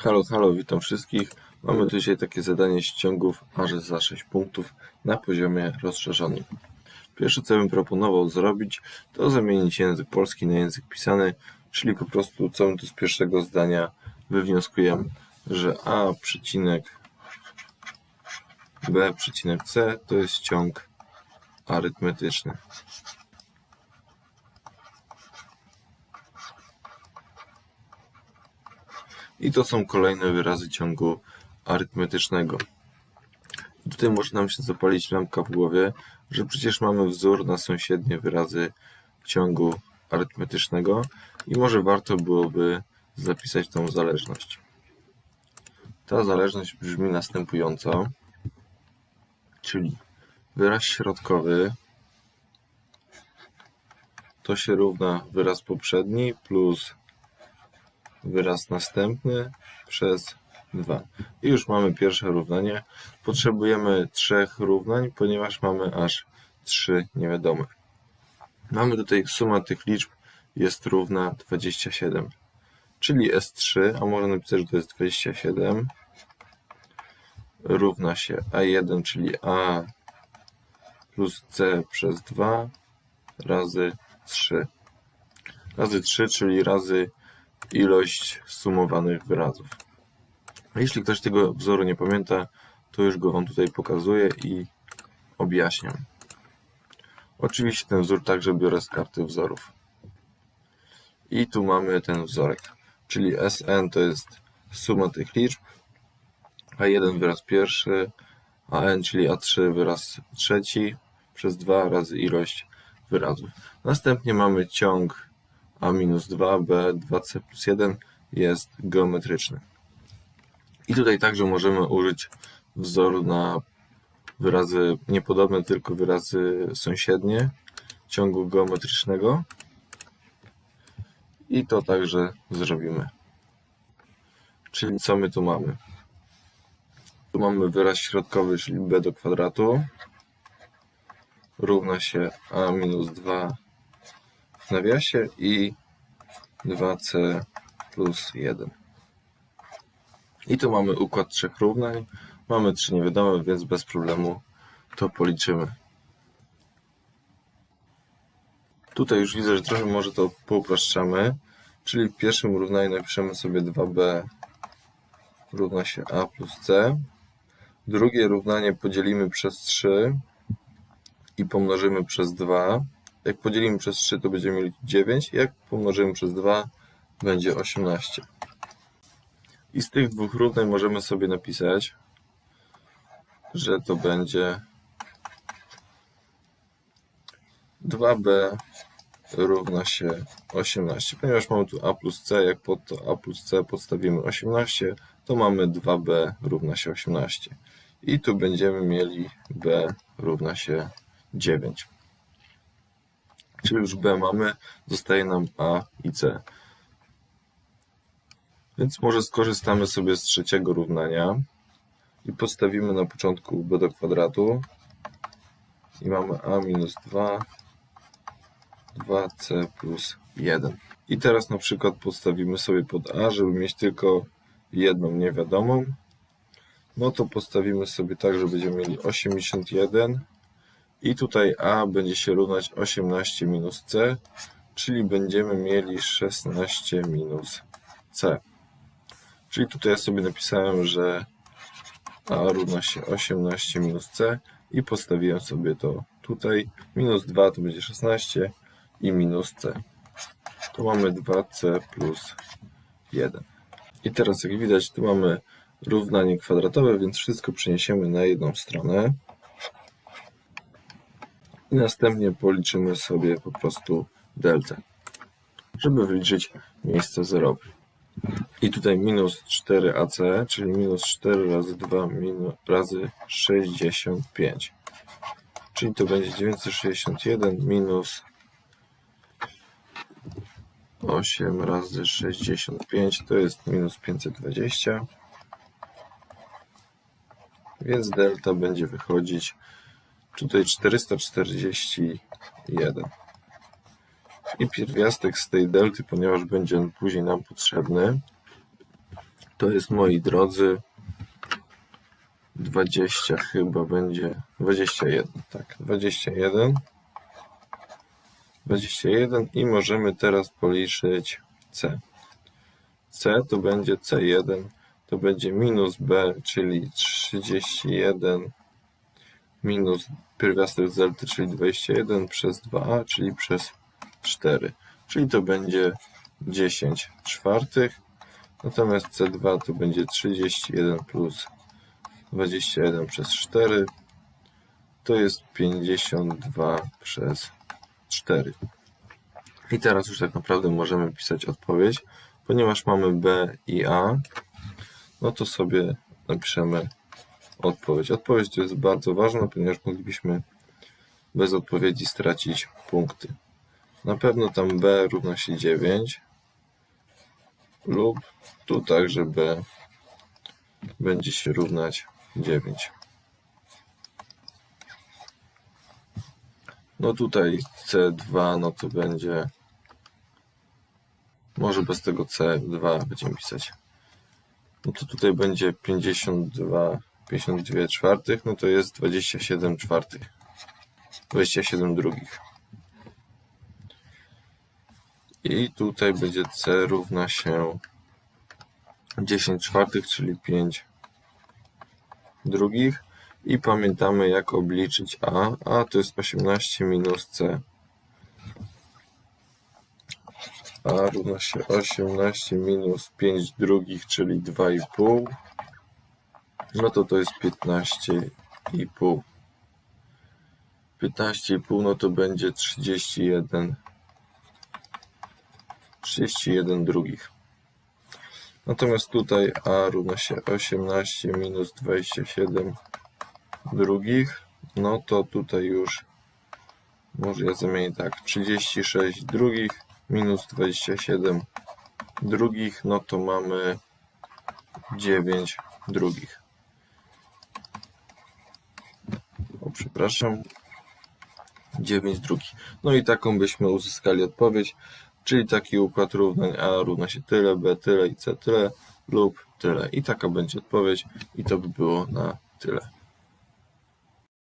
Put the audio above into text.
Halo, halo, witam wszystkich. Mamy dzisiaj takie zadanie ściągów aż za 6 punktów na poziomie rozszerzonym. Pierwsze, co bym proponował zrobić, to zamienić język polski na język pisany, czyli po prostu co my tu z pierwszego zdania wywnioskujemy, że a przecinek b przecinek c to jest ciąg arytmetyczny. I to są kolejne wyrazy ciągu arytmetycznego. Tutaj może nam się zapalić lampka w głowie, że przecież mamy wzór na sąsiednie wyrazy ciągu arytmetycznego i może warto byłoby zapisać tą zależność. Ta zależność brzmi następująco, czyli wyraz środkowy to się równa wyraz poprzedni plus wyraz następny przez 2. I już mamy pierwsze równanie. Potrzebujemy trzech równań, ponieważ mamy aż trzy niewiadome. Mamy tutaj suma tych liczb jest równa 27. Czyli S3, a można napisać, że to jest 27, równa się A1, czyli A plus C przez 2 razy 3. Razy 3, czyli razy ilość sumowanych wyrazów. Jeśli ktoś tego wzoru nie pamięta, to już go Wam tutaj pokazuję i objaśniam. Oczywiście ten wzór także biorę z karty wzorów. I tu mamy ten wzorek, czyli Sn to jest suma tych liczb, A1 wyraz pierwszy, AN, czyli A3 wyraz trzeci, przez 2 razy ilość wyrazów. Następnie mamy ciąg a minus 2b 2c plus 1 jest geometryczny. I tutaj także możemy użyć wzoru na wyrazy niepodobne, tylko wyrazy sąsiednie ciągu geometrycznego. I to także zrobimy. Czyli co my tu mamy? Tu mamy wyraz środkowy, czyli b do kwadratu równa się a minus 2 nawiasie i 2c plus 1. I tu mamy układ trzech równań. Mamy trzy niewiadome, więc bez problemu to policzymy. Tutaj już widzę, że trochę może to poupraszczamy. Czyli w pierwszym równaniu napiszemy sobie 2b równa się a plus c. Drugie równanie podzielimy przez 3 i pomnożymy przez 2. Jak podzielimy przez 3, to będziemy mieli 9. Jak pomnożymy przez 2, będzie 18. I z tych dwóch równań możemy sobie napisać, że to będzie 2b równa się 18. Ponieważ mamy tu a plus c, jak pod to a plus c podstawimy 18, to mamy 2b równa się 18. I tu będziemy mieli b równa się 9. Czyli już b mamy, zostaje nam a i c. Więc może skorzystamy sobie z trzeciego równania i podstawimy na początku b do kwadratu i mamy a minus 2 2c plus 1. I teraz na przykład podstawimy sobie pod a, żeby mieć tylko jedną niewiadomą. No to postawimy sobie tak, że będziemy mieli 81 i tutaj a będzie się równać 18 minus c, czyli będziemy mieli 16 minus c. Czyli tutaj ja sobie napisałem, że a równa się 18 minus c i postawiłem sobie to tutaj. Minus 2 to będzie 16 i minus c. Tu mamy 2c plus 1. I teraz jak widać tu mamy równanie kwadratowe, więc wszystko przeniesiemy na jedną stronę. I następnie policzymy sobie po prostu deltę, żeby wyliczyć miejsce zerowe. I tutaj minus 4ac, czyli minus 4 razy 2 minus, razy 65. Czyli to będzie 961 minus 8 razy 65 to jest minus 520. Więc delta będzie wychodzić tutaj 441. I pierwiastek z tej delty, ponieważ będzie on później nam potrzebny, To jest, moi drodzy, 20 chyba będzie, 21, tak, 21. 21 i możemy teraz policzyć C. C to będzie C1, to będzie minus B, czyli 31 minus pierwiastek z delty, czyli 21 przez 2a, czyli przez 4, czyli to będzie 10 czwartych, natomiast C2 to będzie 31 plus 21 przez 4, to jest 52 przez 4. I teraz już tak naprawdę możemy pisać odpowiedź, ponieważ mamy B i A, no to sobie napiszemy odpowiedź. Odpowiedź jest bardzo ważna, ponieważ moglibyśmy bez odpowiedzi stracić punkty. Na pewno tam B równa się 9 lub tu także B będzie się równać 9. No tutaj C2 no to będzie może bez tego C2 będziemy pisać. No to tutaj będzie 52 52 czwartych, no to jest 27 czwartych. 27 drugich. I tutaj będzie C równa się 10 czwartych, czyli 5 drugich. I pamiętamy jak obliczyć A. A to jest 18 minus C. A równa się 18 minus 5 drugich, czyli 2,5. No to to jest 15,5. 15,5 no to będzie 31. 31 drugich. Natomiast tutaj A równa się 18 minus 27 drugich. No to tutaj już może ja zamienię tak 36 drugich minus 27 drugich, no to mamy 9 drugich. Przepraszam. 9 drugich. No i taką byśmy uzyskali odpowiedź, czyli taki układ równań A równa się tyle, B tyle i C tyle lub tyle. I taka będzie odpowiedź i to by było na tyle.